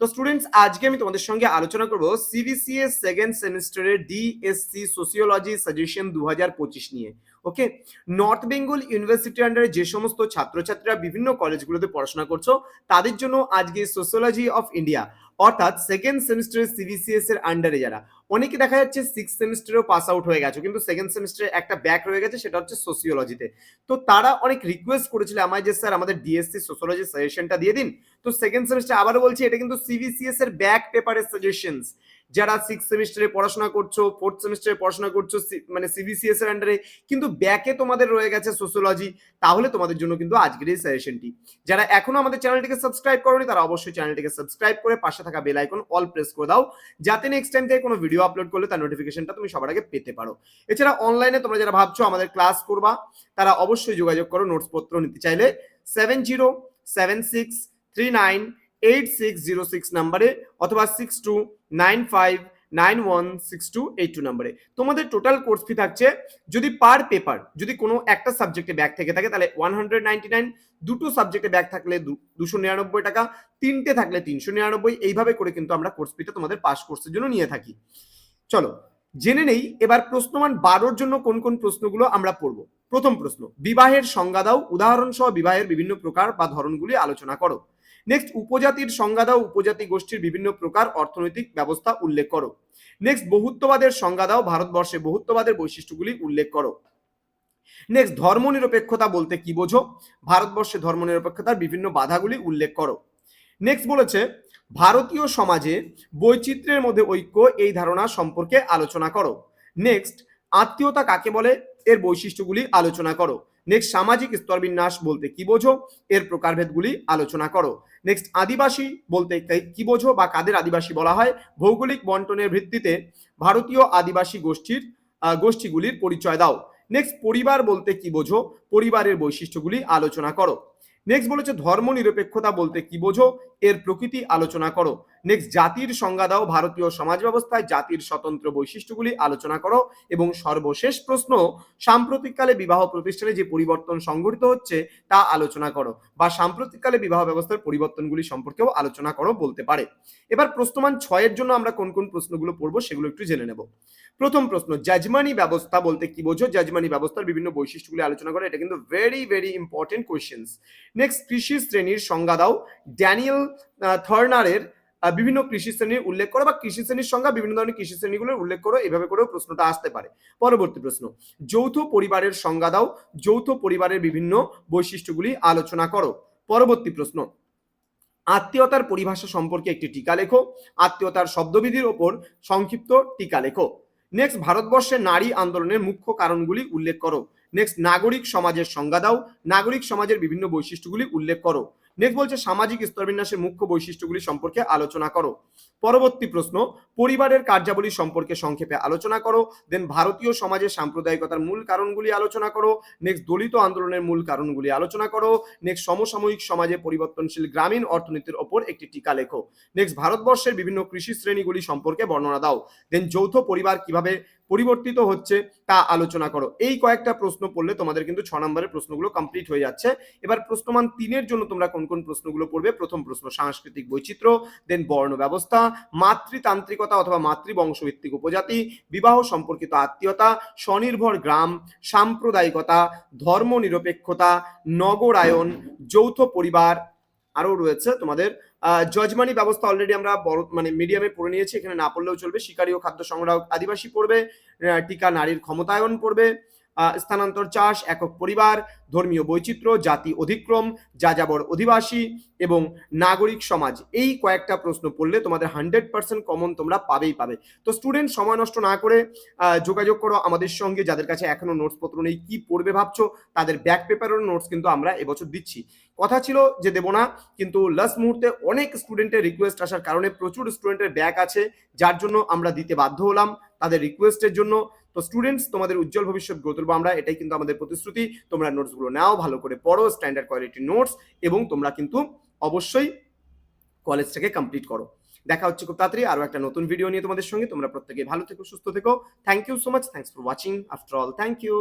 তো স্টুডেন্টস আজকে আমি তোমাদের সঙ্গে আলোচনা করব সিবিসিএস সেকেন্ড সেমিস্টারের ডিএসসি সোসিওলজি সাজেশন দু হাজার পঁচিশ নিয়ে ওকে নর্থ বেঙ্গল ইউনিভার্সিটি আন্ডারে যে সমস্ত ছাত্রছাত্রীরা বিভিন্ন কলেজগুলোতে পড়াশোনা করছ, তাদের জন্য আজকে সোসিওলজি অফ ইন্ডিয়া অর্থাৎ সেকেন্ড সেমিস্টারের সিবিসিএস এর আন্ডারে যারা, অনেকে দেখা যাচ্ছে সিক্স সেমিস্টারেও পাস আউট হয়ে গেছে, কিন্তু সেকেন্ড সেমিস্টারে একটা ব্যাক রয়ে গেছে, সেটা হচ্ছে সোসিওলজিতে তো তারা অনেক রিকোয়েস্ট করেছিল আমায় যে, স্যার, আমাদের ডিএসসি সোসিওলজি সাজেশনটা দিয়ে দিন। তো সেকেন্ড সেমিস্টার আবারও বলছি, এটা কিন্তু সিবিসিএস এর ব্যাক পেপারের সাজেশনস যারা সিক্স সেমিস্টারে পড়াশোনা করছ ফোর্থ সেমিস্টারে পড়াশোনা করছ মানে সিবিসিএস এর আন্ডারে কিন্তু ব্যাকে তোমাদের রয়ে গেছে সোসিওলজি তাহলে তোমাদের জন্য কিন্তু আজকের এই সাজেশনটি যারা এখনও আমাদের চ্যানেলটিকে সাবস্ক্রাইব করোনি, তারা অবশ্যই চ্যানেলটিকে সাবস্ক্রাইব করে পাশে থাকা বেল আইকন অল প্রেস করে দাও, যাতে নেক্সট টাইম থেকে কোনো ভিডিও আপলোড করলে তার নোটিফিকেশনটা তুমি সবার আগে পেতে পারো। এছাড়া অনলাইনে তোমরা যারা ভাবছ আমাদের ক্লাস করবা, তারা অবশ্যই যোগাযোগ করো নোটস পত্র নিতে চাইলে seven zero seven six three nine eight six zero six নাম্বারে অথবা six two nine five nine one six two eight two নাম্বারে। তোমাদের টোটাল কোর্স ফি থাকছে, যদি পার পেপার যদি কোনো একটা সাবজেক্টে ব্যাক থেকে থাকে, তাহলে ওয়ান হান্ড্রেড নাইনটি নাইন দুটো সাবজেক্টে ব্যাক থাকলে দুশো নিরানব্বই টাকা, তিনটে থাকলে তিনশো নিরানব্বই, এইভাবে করে কিন্তু আমরা কোর্স ফিটা তোমাদের পাস কোর্সের জন্য নিয়ে থাকি। চলো, জেনে নেই, এবার প্রশ্নমান বারোর জন্য কোন কোন প্রশ্নগুলো আমরা পড়ব। প্রথম প্রশ্ন, বিবাহের সংজ্ঞা দাও উদাহরণ সহ বিবাহের বিভিন্ন প্রকার বা ধরনগুলি আলোচনা করো। নেক্সট উপজাতির সংজ্ঞা দাও, উপজাতি গোষ্ঠীর বিভিন্ন প্রকার অর্থনৈতিক ব্যবস্থা উল্লেখ করো। নেক্সট বহুত্ববাদের সংজ্ঞা দাও, ভারতবর্ষে বহুত্ববাদের বৈশিষ্ট্যগুলি উল্লেখ করো। নেক্সট ধর্মনিরপেক্ষতা বলতে কি বোঝো? ভারতবর্ষে ধর্মনিরপেক্ষতার বিভিন্ন বাধাগুলি উল্লেখ করো। নেক্সট বলেছে, ভারতীয় সমাজে বৈচিত্র্যের মধ্যে ঐক্য, এই ধারণা সম্পর্কে আলোচনা করো। নেক্সট আত্মীয়তা কাকে বলে? এর বৈশিষ্ট্যগুলি আলোচনা করো। নেক্সট সামাজিক স্তরবিন্যাস বলতে কি বোঝো? এর প্রকারভেদগুলি আলোচনা করো। নেক্সট আদিবাসী বলতে কি বোঝো বা কাদের আদিবাসী বলা হয়? ভৌগোলিক বন্টনের ভিত্তিতে ভারতীয় আদিবাসী গোষ্ঠীর গোষ্ঠীগুলির পরিচয় দাও। নেক্সট পরিবার বলতে কি বোঝো? পরিবারের বৈশিষ্ট্যগুলি আলোচনা করো। নেক্সট বলেছে ধর্ম নিরপেক্ষতা বলতে কি বোঝো? এর প্রকৃতি আলোচনা করো। নেক্সট জাতির সংজ্ঞা দাও ভারতীয় সমাজ ব্যবস্থায় জাতির স্বতন্ত্র বৈশিষ্ট্যগুলি আলোচনা করো এবং সর্বশেষ প্রশ্ন, সাম্প্রতিককালে বিবাহ প্রতিষ্ঠানে যে পরিবর্তন সংঘটিত হচ্ছে তা আলোচনা করো বা সাম্প্রতিককালে বিবাহ ব্যবস্থার পরিবর্তনগুলি সম্পর্কেও আলোচনা করো বলতে পারে। এবার প্রশ্নমান ছয়ের জন্য আমরা কোন কোন প্রশ্নগুলো পড়ব সেগুলো একটু জেনে নেব। প্রথম প্রশ্ন জাজমানি ব্যবস্থা বলতে কি বোঝো? জাজমানি ব্যবস্থার বিভিন্ন বৈশিষ্ট্যগুলি আলোচনা করো, এটা কিন্তু very very important questions next কৃষি শ্রেণির সংজ্ঞা দাও। ড্যানিয়েল থার্নারের বিভিন্ন কৃষি শ্রেণির উল্লেখ করো বা কৃষি শ্রেণির সংজ্ঞা, বিভিন্ন ধরনের কৃষি শ্রেণীগুলোর উল্লেখ করো, এভাবে করেও প্রশ্নটা আসতে পারে। পরবর্তী প্রশ্ন, যৌথ পরিবারের সংজ্ঞা দাও, যৌথ পরিবারের বিভিন্ন বৈশিষ্ট্যগুলি আলোচনা করো। পরবর্তী প্রশ্ন, আত্মীয়তার পরিভাষা সম্পর্কে একটি টিকা লেখো, আত্মীয়তার শব্দবিধির ওপর সংক্ষিপ্ত টিকা লেখো। নেক্সট ভারতবর্ষে নারী আন্দোলনের মুখ্য কারণগুলি উল্লেখ করো। নেক্সট নাগরিক সমাজের সংজ্ঞা দাও। নাগরিক সমাজের বিভিন্ন বৈশিষ্ট্যগুলি উল্লেখ করো। নেক্সট বলছে, সামাজিক স্তরবিন্যাসের মুখ্য বৈশিষ্ট্যগুলি সম্পর্কে আলোচনা করো। পরবর্তী প্রশ্ন, পরিবারের কার্যাবলী সম্পর্কে সংক্ষেপে আলোচনা করো। দেন ভারতীয় সমাজের সাম্প্রদায়িকতার মূল কারণগুলি আলোচনা করো। নেক্সট দলিত আন্দোলনের মূল কারণগুলি আলোচনা করো। নেক্সট সমসাময়িক সমাজে পরিবর্তনশীল গ্রামীণ অর্থনীতির ওপর একটি টিকা লেখো। নেক্সট ভারতবর্ষের বিভিন্ন কৃষি শ্রেণীগুলি সম্পর্কে বর্ণনা দাও। দেন যৌথ পরিবার কীভাবে পরিবর্তিত হচ্ছে তা আলোচনা করো। এই কয়েকটা প্রশ্ন পড়লে তোমাদের কিন্তু ছ নম্বরের প্রশ্নগুলো কমপ্লিট হয়ে যাচ্ছে। এবার প্রশ্নমান তিনের জন্য তোমরা কোন কোন প্রশ্নগুলো পড়বে? প্রথম প্রশ্ন, সাংস্কৃতিক বৈচিত্র্য দেন বর্ণ ব্যবস্থা, মাতৃতান্ত্রিকতা অথবা মাতৃবংশভিত্তিক উপজাতি, বিবাহ সম্পর্কিত আত্মীয়তা, স্বনির্ভর গ্রাম, সাম্প্রদায়িকতা ধর্ম নিরপেক্ষতা নগরায়ন, যৌথ পরিবার আরও রয়েছে। তোমাদের জজমানি ব্যবস্থা অলরেডি আমরা বড় মানে মিডিয়ামে পড়ে নিয়েছি। এখানে না পড়লেও চলবে। শিকারী ও খাদ্য সংগ্রাহক আদিবাসী পড়বে টিকা নারীর ক্ষমতায়ন পড়বে। স্থানান্তর চাষ, একক পরিবার, ধর্মীয় বৈচিত্র্য, জাতি অধিক্রম, যাযাবর অধিবাসী এবং নাগরিক সমাজ। এই কয়েকটা প্রশ্ন পড়লে তোমাদের হান্ড্রেড পার্সেন্ট কমন তোমরা পাবেই পাবে। তো স্টুডেন্ট, সময় নষ্ট না করে যোগাযোগ করো আমাদের সঙ্গে, যাদের কাছে এখনও নোটস পত্র নেই, কি পড়বে ভাবছ? তাদের ব্যাক পেপারের নোটস কিন্তু আমরা এবছর দিচ্ছি। কথা ছিল যে দেবো না, কিন্তু লাস্ট মুহূর্তে অনেক স্টুডেন্টের রিকোয়েস্ট আসার কারণে প্রচুর স্টুডেন্টের ব্যাক আছে, যার জন্য আমরা দিতে বাধ্য হলাম। তাদের রিকোয়েস্টের জন্য। তো স্টুডেন্টস তোমাদের উজ্জ্বল ভবিষ্যৎ গড়ে তুলবো আমরা। এটাই কিন্তু আমাদের প্রতিশ্রুতি। তোমরা নোটসগুলো নাও, ভালো করে পড়ো স্ট্যান্ডার্ড কোয়ালিটি নোটস এবং তোমরা কিন্তু অবশ্যই কলেজটাকে কমপ্লিট করো। দেখা হচ্ছে খুব তাড়াতাড়ি। আরও একটা নতুন ভিডিও নিয়ে তোমাদের সঙ্গে। তোমরা প্রত্যেকে ভালো থেকো, সুস্থ থেকো। Thank you so much thanks for watching after all thank you